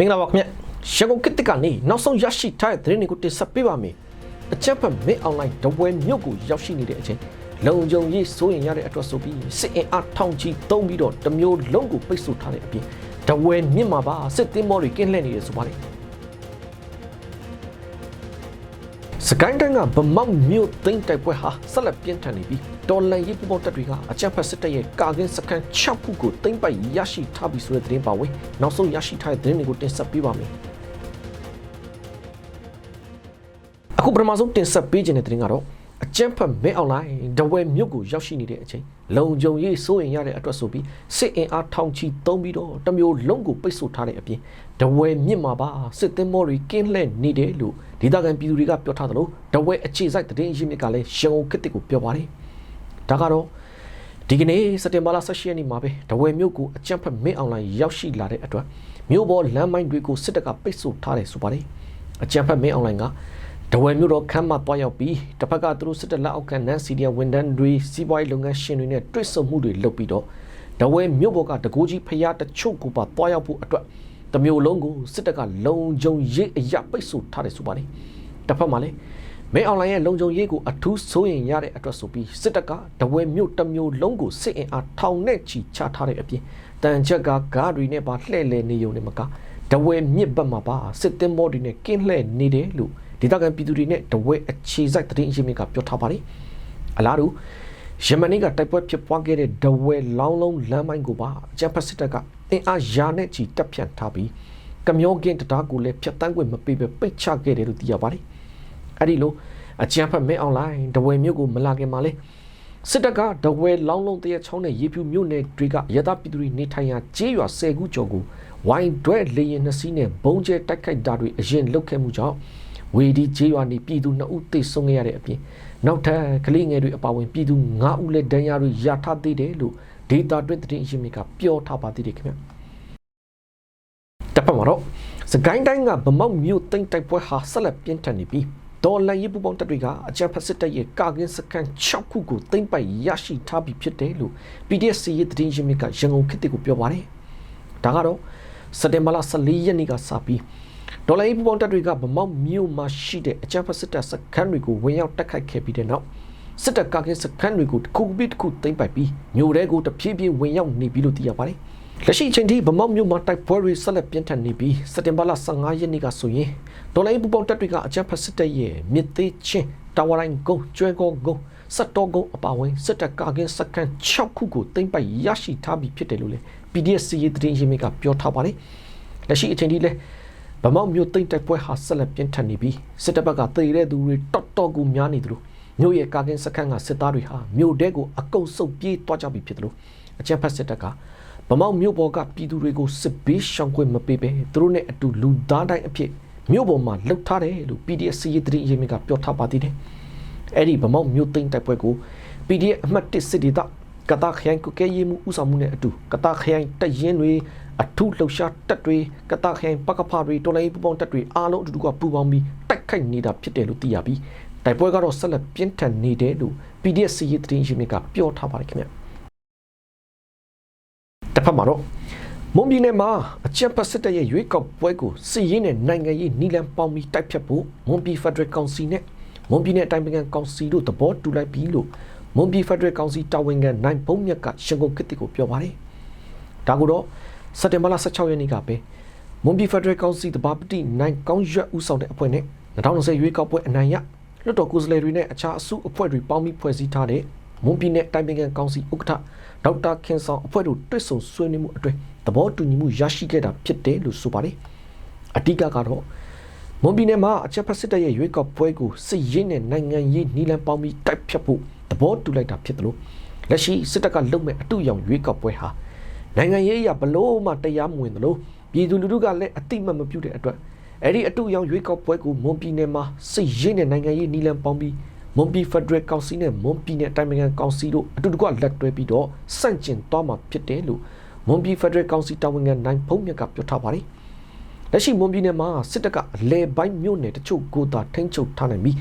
မင်္ဂလာပါခင်ဗျရန်ကုန်ကစ်တကနေနောက်ဆုံးရရှိထားတဲ့သတင်းတွေကိုတင်ဆက်ပေးပါမယ်အချက်ဖက်မင်းအွန်လိုင်းတပွဲမြို့ကိုရောက်ရှိနေတဲ့အချိန်လုံခြုံရေးစိုးရင်ရတဲ့အတွက်ဆိုပြီးစစ်အင်အားထောင်ချီတုံးပြီးတော့တစ်မျိုးလုံးကိုပိတ်ဆို့ထားတဲ့အပြင်တပွဲမြင့်မှာပါစစ်သင်းမောတွေကင်းလှည့်နေတယ်ဆိုပါလေစကိုင်းတိုင်းကဗမောက်မြို့သိမ်းတိုက်ပွဲဟာဆက်လက်ပြင်းထန်နေပြီး တော်လန်ရေးပူပေါင်းတပ်တွေကအကြမ်းဖက်စစ်တပ်ရဲ့ကာကင်းစခန်း6ခုကိုသိမ်းပိုက်ရရှိထားပြီဆိုတဲ့သတင်းပါဝင်နောက်ဆုံးရရှိထားတဲ့သတင်းတွေကိုတင်ဆက်ပေးပါမယ်အခုပထမဆုံးတင်ဆက်ပေးခြင်းတဲ့သတင်းကတော့အကြမ်းဖက်မဲအွန်လိုင်းဒဝဲမြို့ကိုရောက်ရှိနေတဲ့အချိန်လုံခြုံရေးစိုးရင်ရတဲ့အတွက်ဆိုပြီးစစ်အင်အားထောင်ချီသုံးပြီးတော့တမျိုးလုံးကိုပိတ်ဆို့ထားတဲ့အပြင်ဒဝဲမြစ်မှာပါစစ်သင်းမောတွေကင်းလှည့်နေတယ်လို့ဒေသခံပြည်သူတွေကပြောထားသလိုဒဝဲအခြေစိုက်သတင်းရင်းမြစ်ကလည်းရန်ကုန်ခေတ်ကိုပြောပါတယ် ဒါကတော့ဒီကနေ့စက်တင်ဘာလ16ရက်နေ့မှာပဲဒဝဲမြို့ကိုအကြမ်းဖက်မင်းအွန်လိုင်းရောက်ရှိလာတဲ့အတွက်မြို့ပေါ်လမ်းမိုင်းတွေကိုစစ်တပ်ကပိတ်ဆို့ထားတယ်ဆိုပါတယ်အကြမ်းဖက်မင်းအွန်လိုင်းကဒဝဲမြို့တော်ခမ်းမတွားရောက်ပြီးတစ်ဖက်ကသူတို့စစ်တပ်လက်အောက်ခံနန်းစီဒီယဝန်တန်းတွေစီးပွားရေးလုပ်ငန်းရှင်တွေနဲ့တွေ့ဆုံမှုတွေလုပ်ပြီးတော့ဒဝဲမြို့ပေါ်ကတကူကြီးဖျားတချို့ကိုပါတွားရောက်ဖို့အတွက်တမျိုးလုံးကိုစစ်တပ်ကလုံခြုံရေးအရာပိတ်ဆို့ထားတယ်ဆိုပါတယ်တစ်ဖက်မှာလည်း မဲအွန်လိုင်းရဲ့လုံခြုံရေးကိုအထူးစိုးရင်ရတဲ့အတွက်ဆိုပြီးစစ်တပ်ကဒဝဲမြို့တစ်မျိုးလုံးကိုစစ်အင်အားထောင်နဲ့ချီချထားတဲ့အပြင်တန်ချက်ကကားတွေနဲ့ပါလှည့်လည်နေုံနဲ့မကဒဝဲမြစ်ဘက်မှာပါစစ်သင်းဘောတွေနဲ့ကင်းလှည့်နေတယ်လို့ဒေသခံပြည်သူတွေနဲ့ဒဝဲအခြေစိုက်သတင်းအရင်းမြစ်ကပြောထားပါတယ်အလားတူယမန်နေ့ကတိုက်ပွဲဖြစ်ပွားခဲ့တဲ့ဒဝဲလောင်းလုံးလမ်းမိုင်းကိုပါအကြံဖက်စစ်တပ်ကအင်အားရာနဲ့ချီတပ်ဖြန့်ထားပြီးကမျောကင်းတရားကိုလည်းဖျက်တမ်းခွင့်မပေးဘဲပိတ်ချခဲ့တယ်လို့သိရပါတယ် အဲ့ဒီလိုအကြံဖက်မဲအွန်လိုင်းဒဝဲမြို့ကိုမလာခင်မှာလေစစ်တပ်ကဒဝဲလောင်းလုံးတရချောင်းနဲ့ရေဖြူမြို့နယ်တွေကရသပြည်သူတွေနေထိုင်ရာကျေးရွာ၁၀ခုကျော်ကိုဝိုင်းတွဲလေရင်နှစ်စီးနဲ့ဘုံကျဲတိုက်ခိုက်တာတွေအရင်လုပ်ခဲ့မှုကြောင့်ဝေဒီကျေးရွာနေပြည်သူ2ဦးသေဆုံးခဲ့ရတဲ့အပြင်နောက်ထပ်ကလေးငယ်တွေအပါအဝင်ပြည်သူ9ဦးလည်းဒဏ်ရာတွေရထားသေးတယ်လို့ဒေတာတွင်သတင်းအရင်းမြစ်ကပြောထားပါသေးတယ်ခင်ဗျတပတ်မှာတော့စကိုင်းတိုင်းကဗမောက်မြို့တိမ့်တိုက်ပွဲဟာဆက်လက်ပြင်းထန်နေပြီး ဒေါ်လာရေးပူပေါင်းတပ်တွေကအကြမ်းဖက်စစ်တပ်ရဲ့ကာကင်းစခန်း6ခုကိုသိမ်းပိုက်ရရှိထားပြီးဖြစ်တယ်လို့ PDF စီရေးသတင်းရင်းမြစ်ကရန်ကုန်ခေတ်ကိုပြောပါတယ်ဒါကတော့စက်တင်ဘာလ14ရက်နေ့ကစပြီးဒေါ်လာရေးပူပေါင်းတပ်တွေကဗမောက်မြို့မှာရှိတဲ့အကြမ်းဖက်စစ်တပ်စခန်းတွေကိုဝင်ရောက်တိုက်ခိုက်ခဲ့ပြီးတဲ့နောက်စစ်တပ်ကာကင်းစခန်းတွေကိုတစ်ခုပြီးတစ်ခုသိမ်းပိုက်ပြီးမြို့ထဲကိုတဖြည်းဖြည်းဝင်ရောက်နေပြီလို့သိရပါတယ် လက်ရှိအချိန်ထိဗမောက်မြို့မှာတိုက်ပွဲတွေဆက်လက်ပြင်းထန်နေပြီးစက်တင်ဘာလ15ရက်နေ့ကဆိုရင်ဒေါ်လာရေးပူပေါင်းတပ်တွေကအကြမ်းဖက်စစ်တပ်ရဲ့မြစ်သေးချင်းတာဝရိုင်းကုန်းကျွဲကောကုန်းစက်တော်ကုန်းအပါအဝင်စစ်တပ်ကာကင်းစခန်း6ခုကိုသိမ်းပိုက်ရရှိထားပြီးဖြစ်တယ်လို့လည်း PDF စီရေးသတင်းရင်းမြစ်ကပြောထားပါတယ်လက်ရှိအချိန်ထိလည်းဗမောက်မြို့သိမ်းတိုက်ပွဲဟာဆက်လက်ပြင်းထန်နေပြီးစစ်တပ်ဘက်ကတည်တဲ့သူတွေတော်တော်ကူများနေသလိုမြို့ရဲ့ကာကင်းစခန်းကစစ်သားတွေဟာမြို့တဲကိုအကုပ်ဆုပ်ပြေးသွားကြပြီဖြစ်တယ်လို့အကြမ်းဖက်စစ်တပ်က ဗမောက်မြို့ပေါ်ကပြည်သူတွေကိုစစ်ဘေးရှောင်ခွင့်မပေးဘဲသူတို့နဲ့အတူလူသားတိုင်းအဖြစ်မြို့ပေါ်မှာလှုပ်ထားတယ်လို့ PDF စီရေးသတင်းရင်းမြစ်ကပြောထားပါသေးတယ်အဲ့ဒီဗမောက်မြို့သိမ်းတိုက်ပွဲကို PDF အမှတ်1စစ်ဒေသကတာခရိုင်ကုကဲရေးမှုဥဆောင်မှုနဲ့အတူကတာခရိုင်တပ်ရင်းတွေအထုလှုပ်ရှားတပ်တွေကတာခရိုင်ပကဖတွေတော်လိုင်းပူပေါင်းတပ်တွေအားလုံးအတူတူကပူပေါင်းပြီးတိုက်ခိုက်နေတာဖြစ်တယ်လို့သိရပြီးတိုက်ပွဲကတော့ဆက်လက်ပြင်းထန်နေတယ်လို့ PDF စီရေးသတင်းရင်းမြစ်ကပြောထားပါတယ်ခင်ဗျ တစ်ဖက်မှာတော့မွန်ပြည်နယ်မှာအကြံပတ်စစ်တပ်ရဲ့ရွေးကောက်ပွဲကိုစစ်ရေးနဲ့နိုင်ငံရေးနီလန်ပေါင်းပြီးတိုက်ဖြတ်ဖို့မွန်ပြည်ဖက်ဒရယ်ကောင်စီနဲ့မွန်ပြည်နယ်အတိုင်းပင်ခံကောင်စီတို့သဘောတူလိုက်ပြီးလို့မွန်ပြည်ဖက်ဒရယ်ကောင်စီတာဝန်ခံနိုင်ဘုံမြတ်ကရှန်ကုန်ကစ်တီကိုပြောပါတယ်။ဒါကတော့စက်တင်ဘာလ16ရက်နေ့ကပဲမွန်ပြည်ဖက်ဒရယ်ကောင်စီတဘာပတိနိုင်ကောင်းရွက်ဦးဆောင်တဲ့အဖွဲ့နဲ့2020ရွေးကောက်ပွဲအနိုင်ရလွှတ်တော်ကိုယ်စားလှယ်တွေနဲ့အခြားအစုအဖွဲ့တွေပေါင်းပြီးဖွဲ့စည်းထားတဲ့ မွန်ပြည်နယ်အတိုင်းပင်ခံကောင်စီဥက္ကဋ္ဌဒေါက်တာခင်ဆောင်အဖွဲ့တို့တွေ့ဆုံဆွေးနွေးမှုအတွင်းသဘောတူညီမှုရရှိခဲ့တာဖြစ်တယ်လို့ဆိုပါတယ်။အဓိကကတော့မွန်ပြည်နယ်မှာအချက်ဖက်စစ်တပ်ရဲ့ရွေးကောက်ပွဲကိုစစ်ရေးနဲ့နိုင်ငံရေးနီလန်ပေါင်းပြီးတိုက်ဖြတ်ဖို့သဘောတူလိုက်တာဖြစ်တယ်လို့လက်ရှိစစ်တပ်ကလုပ်မဲ့အတူရောင်ရွေးကောက်ပွဲဟာနိုင်ငံရေးအရဘလို့မှတရားမဝင်တယ်လို့ပြည်သူလူထုကလည်းအတိမတ်မပြုတဲ့အတွက်အဲ့ဒီအတူရောင်ရွေးကောက်ပွဲကိုမွန်ပြည်နယ်မှာစစ်ရေးနဲ့နိုင်ငံရေးနီလန်ပေါင်းပြီး မွန်ပြည်ဖက်ဒရယ်ကောင်စီနဲ့မွန်ပြည်နယ်တိုင်းနိုင်ငံကောင်စီတို့အတူတကွလက်တွဲပြီးတော့စန့်ကျင်သွားမှာဖြစ်တယ်လို့မွန်ပြည်ဖက်ဒရယ်ကောင်စီတာဝန်ခံနိုင်ဖုံးမြတ်ကပြောထားပါတယ်။လက်ရှိမွန်ပြည်နယ်မှာစစ်တပ်ကအလဲပိုင်းမြို့နယ်တချို့ကိုသာထိန်းချုပ်ထားနိုင်ပြီး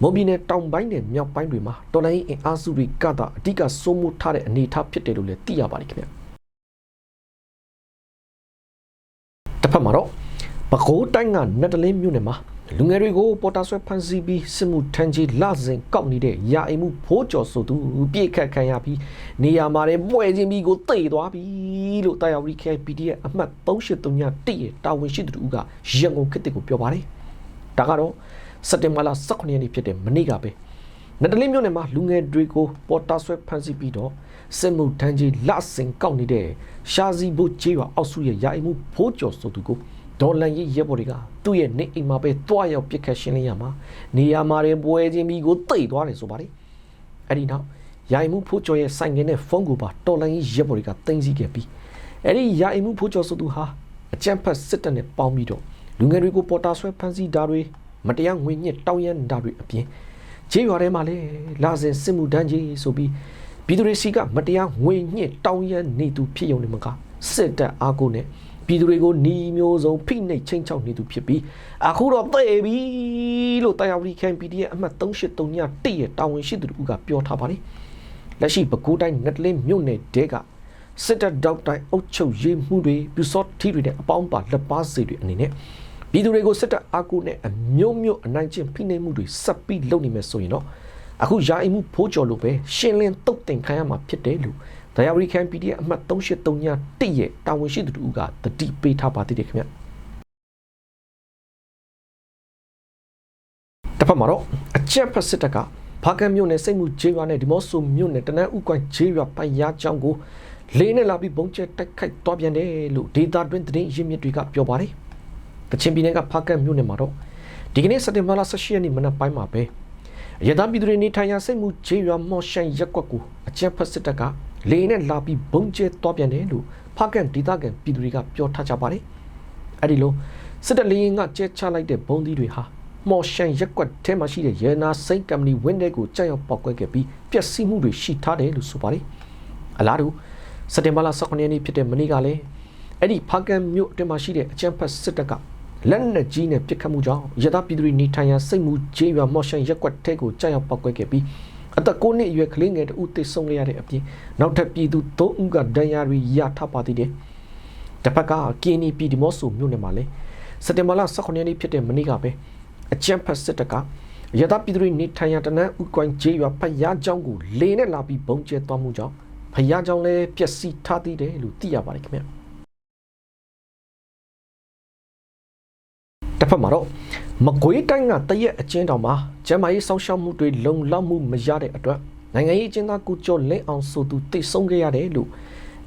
မွန်ပြည်နယ်တောင်ပိုင်းနဲ့မြောက်ပိုင်းတွေမှာတော်လိုင်းအင်အားစုတွေကသာအဓိကစိုးမိုးထားတဲ့အနေအထားဖြစ်တယ်လို့လည်းသိရပါတယ်ခင်ဗျာ။တစ်ဖက်မှာတော့ပဲခူးတိုင်းကနတ်တလင်းမြို့နယ်မှာ လူငယ်တွေကိုပေါ်တာဆွဲဖမ်းဆီးပြီးစစ်မှုထမ်းကြီးလစဉ်ကောက်နေတဲ့ရာအိမ်မှုဖိုးကျော်ဆိုသူပြည့်ခတ်ခံရပြီးနေရာမှာတဲ့ပွဲချင်းပြီးကိုတိတ်သွားပြီလို့တာယာဝီ KPDF အမှတ်383ညတိရဲ့တာဝန်ရှိသူတို့ကရန်ကုန်ခေတ်တစ်ကိုပြောပါတယ်ဒါကတော့စက်တင်ဘာလ18ရက်နေ့ဖြစ်တဲ့မနေ့ကပဲနတ်တလင်းမြို့နယ်မှာလူငယ်တွေကိုပေါ်တာဆွဲဖမ်းဆီးပြီးတော့စစ်မှုထမ်းကြီးလစဉ်ကောက်နေတဲ့ရှာစီဘုတ်ကျေးရွာအောက်စုရဲ့ရာအိမ်မှုဖိုးကျော်ဆိုသူကို ဒေါ်လန်ရေးရဲဘော်တွေကသူ့ရဲ့နေအိမ်မှာပဲတွားရောက်ပစ်ခတ်ရှင်းလင်းရမှာနေရာမှာရင်ပွဲချင်းပြီးကိုတိတ်သွားတယ်ဆိုပါတယ်အဲ့ဒီနောက်ရိုင်မှုဖိုးကျော်ရဲ့ဆိုင်ငယ်နဲ့ဖုန်းကိုပါတော်လန်ရေးရဲဘော်တွေကတင်စီခဲ့ပြီးအဲ့ဒီရိုင်မှုဖိုးကျော်ဆိုသူဟာအကြမ်းဖက်စစ်တပ်နဲ့ပေါင်းပြီးတော့လူငယ်တွေကိုပေါ်တာဆွဲဖမ်းဆီးတာတွေမတရားငွေညစ်တောင်းရမ်းတာတွေအပြင်ခြေရွာထဲမှာလေလာစဉ်စစ်မှုတန်းကြီးဆိုပြီးပြည်သူတွေစီကမတရားငွေညစ်တောင်းရမ်းနေသူဖြစ်ရုံနဲ့မကစစ်တပ်အားကိုနဲ့ ပြည်သူတွေကိုหนีမျိုးစုံဖိနှိပ်ချင်းချောက်နေသူဖြစ်ပြီးအခုတော့တဲ့ပြီလို့တရားဝတီခံ PDF အမှတ်383ညတိရဲ့တာဝန်ရှိသူတို့ကပြောထားပါတယ်လက်ရှိပဲခူးတိုင်းငတ်လင်းမြို့နယ်တဲကစစ်တပ်ဒေါက်တိုင်းအုပ်ချုပ်ရေးမှုတွေပြူစော့ထီတွေနဲ့အပေါင်းပါလက်ပါစေတွေအနေနဲ့ပြည်သူတွေကိုစစ်တပ်အာကုနဲ့အမျိုးမျိုးအနိုင်ကျင့်ဖိနှိပ်မှုတွေဆက်ပြီးလုပ်နေမယ်ဆိုရင်တော့အခုယာအီမှုဖိုးကျော်လို့ပဲရှင်းလင်းတုတ်တင်ခံရမှာဖြစ်တယ်လို့ ဒယာဝရီခံ PDF အမှတ်383ညတိရဲ့တာဝန်ရှိသူတို့ကတတိပေးထားပါသေးတယ်ခင်ဗျတစ်ဖက်မှာတော့အကြက်ဖက်စစ်တပ်ကဖားကံမြို့နယ်စိတ်မှုဂျေးရွာနဲ့ဒီမော့ဆိုမြို့နယ်တနန်းဥကွမ်ဂျေးရွာပိုင်ရချောင်းကိုလေးနဲ့လာပြီးဘုံကျဲတိုက်ခိုက်သွားပြန်တယ်လို့ဒေတာတွင်သတင်းရင်းမြစ်တွေကပြောပါတယ်ကချင်ပြည်နယ်ကဖားကံမြို့နယ်မှာတော့ဒီကနေ့စက်တင်ဘာလ18ရက်နေ့မနက်ပိုင်းမှာပဲရတပြည်သူတွေနေထိုင်ရာစိတ်မှုဂျေးရွာမော်ရှိုင်ရက်ကွက်ကိုအကြက်ဖက်စစ်တပ်က လေနဲ့လာပြီးဘုံကျဲသွားပြန်တယ်လို့ဖားကန်ဒေသခံပြည်သူတွေကပြောထားကြပါတယ်။အဲ့ဒီလိုစစ်တပ်လေရင်ကကျဲချလိုက်တဲ့ဘုံသီးတွေဟာမော်ရှန်ရက်ကွက်ထဲမှာရှိတဲ့ရဲနာစိန်ကမ္ပဏီဝင်းတဲ့ကိုကြောက်ရောက်ပောက်ကွဲခဲ့ပြီးပျက်စီးမှုတွေရှိထားတယ်လို့ဆိုပါတယ်။အလားတူစက်တင်ဘာလ18ရက်နေ့ဖြစ်တဲ့မနေ့ကလည်းအဲ့ဒီဖားကန်မြို့အတွင်းမှာရှိတဲ့အချမ်းဖတ်စစ်တပ်ကလက်နက်ကြီးနဲ့ပစ်ခတ်မှုကြောင့်ရသပြည်သူတွေနေထိုင်ရာစိတ်မှုကျေးရွာမော်ရှန်ရက်ကွက်ထဲကိုကြောက်ရောက်ပောက်ကွဲခဲ့ပြီး အသက်9နှစ်အရွယ်ကလေးငယ်တဦးသေဆုံးခဲ့ရတဲ့အပြင်နောက်ထပ်ပြည်သူ3ဦးကဒဏ်ရာတွေရထားပါသေးတယ်။တစ်ဖက်ကကင်းနီပြည်ဒီမော့ဆိုမြို့နယ်မှာလည်းစက်တင်ဘာလ18ရက်နေ့ဖြစ်တဲ့မနေ့ကပဲအကြမ်းဖက်စစ်တပ်ကရတပြည်သူတွေနေထိုင်ရာတနန်းဥကွိုင်းကျေးရွာဖယားကျောင်းကိုလေနဲ့လာပြီးဘုံကျဲသွားမှုကြောင့်ဖယားကျောင်းလည်းပျက်စီးထားသေးတယ်လို့သိရပါတယ်ခင်ဗျ။တစ်ဖက်မှာတော့ မကွေးတိုင်းကတရက်အချင်းတောင်မှာကျမ်းမာရေးစောင့်ရှောက်မှုတွေလုံလောက်မှုမရတဲ့အတွက်နိုင်ငံရေးအကျဉ်းသားကိုကျော်လင်းအောင်ဆိုသူတိတ်ဆုံးခဲ့ရတယ်လို့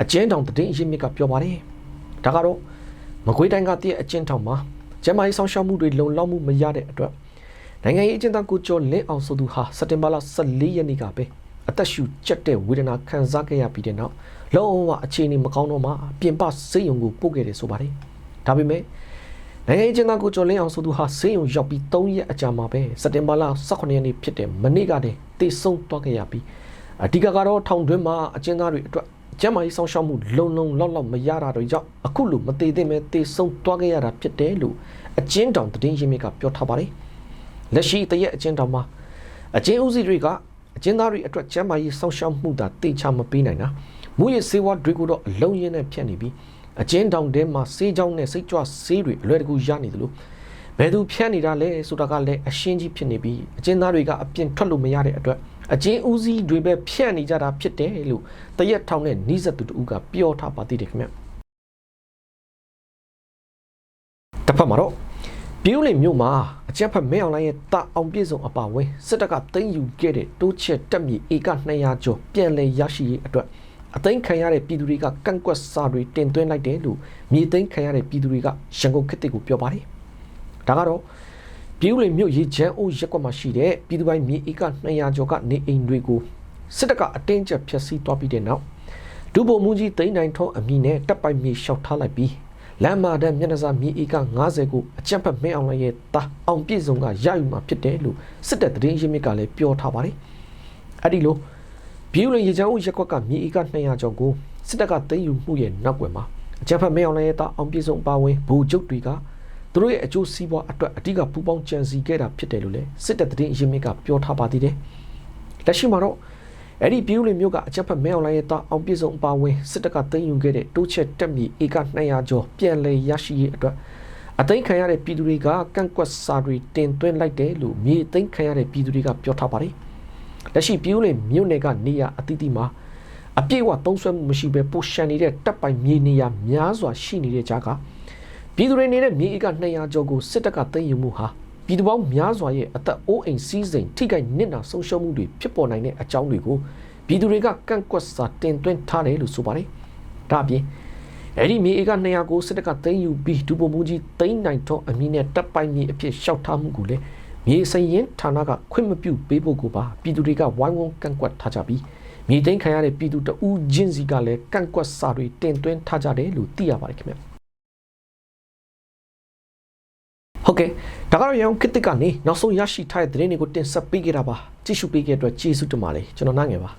အကျဉ်းတောင်တည်င်းအရင်မြစ်ကပြောပါတယ်။ဒါကတော့မကွေးတိုင်းကတရက်အချင်းတောင်မှာကျမ်းမာရေးစောင့်ရှောက်မှုတွေလုံလောက်မှုမရတဲ့အတွက်နိုင်ငံရေးအကျဉ်းသားကိုကျော်လင်းအောင်ဆိုသူဟာစက်တင်ဘာလ14ရက်နေ့ကပဲအသက်ရှူကျက်တဲ့ဝေဒနာခံစားခဲ့ရပြီးတဲ့နောက်လုံးဝအခြေအနေမကောင်းတော့မှပြင်ပစိတ်ယုံကိုပို့ခဲ့တယ်ဆိုပါတယ်။ဒါပေမဲ့ နိုင်ငံရေးကျင်းသားကိုကျော်လင်းအောင်ဆိုသူဟာဆေးရုံရောက်ပြီး3ရက်အကြာမှာပဲစက်တင်ဘာလ18ရက်နေ့ဖြစ်တဲ့မနေ့ကတည်းတေဆုံးသွားခဲ့ရပြီးအဓိကကတော့ထောင်တွင်းမှာအကျဉ်းသားတွေအတွက်ကျန်းမာရေးဆောင်ရှောက်မှုလုံလုံလောက်လောက်မရတာတွေကြောင့်အခုလိုမသေးသင့်ပဲတေဆုံးသွားခဲ့ရတာဖြစ်တယ်လို့အကျဉ်းတောင်သတင်းရင်းမြစ်ကပြောထားပါတယ်လက်ရှိတရက်အကျဉ်းတောင်မှာအကျဉ်းဦးစီးတွေကအကျဉ်းသားတွေအတွက်ကျန်းမာရေးဆောင်ရှောက်မှုသာတေချာမပေးနိုင်တာမူရစေဝါတွေကိုတော့အလုံးရင်းနဲ့ဖြတ်နေပြီး အကျဉ်းတောင်ထဲမှာဆေးကြောင်းနဲ့စိတ်ကြွဆေးတွေအလွယ်တကူရနေသလိုဘယ်သူဖြန့်နေတာလဲဆိုတာကလည်းအရှင်းကြီးဖြစ်နေပြီးအကျဉ်းသားတွေကအပြင်ထွက်လို့မရတဲ့အတွက်အကျဉ်းဦးစီးတွေပဲဖြန့်နေကြတာဖြစ်တယ်လို့တရက်ထောင်နဲ့နှီးဆက်သူတူကပြောထားပါသေးတယ်ခင်ဗျတစ်ဖက်မှာတော့ပြည်ဦးလင်မြို့မှာအကြက်ဖက်မဲအောင်လိုင်းရဲ့တာအောင်ပြည့်စုံအပါဝင်စစ်တပ်ကသိမ်းယူခဲ့တဲ့တိုးချက်တက်မြေဧက200ကျော်ပြန်လည်ရရှိရေးအတွက် အသိမ်းခံရတဲ့ပြည်သူတွေကကန့်ကွက်စာတွေတင်သွင်းလိုက်တယ်လို့မြေသိမ်းခံရတဲ့ပြည်သူတွေကရန်ကုန်ခေတ်ကိုပြောပါတယ်။ဒါကတော့ပြည်ဦးလင်မြို့ရေချမ်းအိုးရက်ကွက်မှာရှိတဲ့ပြည်သူပိုင်းမြေဧက200ကျော်ကနေအိမ်တွေကိုစစ်တပ်ကအတင်းကျပ်ဖျက်ဆီးသွားပြီးတဲ့နောက်ဒုဗိုလ်မှူးကြီးသိန်းနိုင်ထုံးအမည်နဲ့တပ်ပိုင်မြေလျှောက်ထားလိုက်ပြီးလမ်းမာတဲ့မျက်နှာစာမြေဧက90ကိုအကြမ်းဖက်မင်းအောင်လည်းရဲ့တာအောင်ပြည့်စုံကရယူမှာဖြစ်တယ်လို့စစ်တပ်သတင်းရင်းမြစ်ကလည်းပြောထားပါတယ်။အဲ့ဒီလို ပြည်ဦးလင်ရေချမ်းဦးရက်ကွက်ကမြေဧက200ကျော်ကိုစစ်တပ်ကသိမ်းယူမှုရဲ့နောက်ွယ်မှာအကြမ်းဖက်မင်းအောင်လည်းရဲ့တာအောင်ပြည့်စုံပါဝင်ဘူကျုပ်တွေကသူတို့ရဲ့အကျိုးစီးပွားအတွက်အဓိကပူပေါင်းကြံစည်ခဲ့တာဖြစ်တယ်လို့လည်းစစ်တပ်သတင်းရင်းမြစ်ကပြောထားပါသေးတယ်။လက်ရှိမှာတော့အဲ့ဒီပြည်ဦးလင်မြို့ကအချက်ဖက်မဲအောင်လိုင်းရဲ့တာအောင်ပြည့်စုံအပါဝင်စစ်တပ်ကသိမ်းယူခဲ့တဲ့တိုးချက်တက်မြေဧက200ကျော်ပြန်လည်ရရှိရေးအတွက်အသိမ်းခံရတဲ့ပြည်သူတွေကကန့်ကွက်စာတွေတင်သွင်းလိုက်တယ်လို့မြေအသိမ်းခံရတဲ့ပြည်သူတွေကပြောထားပါတယ် လက်ရှိပြည်ဦးလေမြို့နယ်ကနေရအသီးသီးမှာအပြည့်အဝသုံးဆွဲမှုမရှိဘဲပိုရှန်နေတဲ့တပ်ပိုင်မြေနေရများစွာရှိနေတဲ့ကြားကပြည်သူတွေနေတဲ့မြေဧက200ကျော်ကိုစစ်တပ်ကသိမ်းယူမှုဟာပြည်သူပေါင်းများစွာရဲ့အသက်အိုးအိမ်စီးစိမ်ထိခိုက်နစ်နာဆုံးရှုံးမှုတွေဖြစ်ပေါ်နိုင်တဲ့အကြောင်းတွေကိုပြည်သူတွေကကန့်ကွက်စာတင်သွင်းထားတယ်လို့ဆိုပါတယ်ဒါအပြင်အဲ့ဒီမြေဧက200ကိုစစ်တပ်ကသိမ်းယူပြီးဒူပုံမူကြီးသိမ်းနိုင်တော့အမည်နဲ့တပ်ပိုင်မြေအဖြစ်ရှောက်ထားမှုကိုလည်း မြေစရင်ဌာနကခွင့်မပြုပေးဖို့ကိုပါပြည်သူတွေကဝိုင်းဝန်းကန့်ကွက်ထားကြပြီးမြေသိမ်းခံရတဲ့ပြည်သူတအူးချင်းစီကလည်းကန့်ကွက်စာတွေတင်သွင်းထားကြတယ်လို့သိရပါတယ်ခင်ဗျဟုတ်ကဲ့ဒါကတော့ရအောင်ခစ်တစ်ကနေနောက်ဆုံးရရှိထားတဲ့သတင်းတွေကိုတင်ဆက်ပေးခဲ့တာပါကြည့်ရှုပေးခဲ့တဲ့အတွက်ကျေးဇူးတင်ပါတယ်ကျွန်တော်နိုင်ငယ်ပါ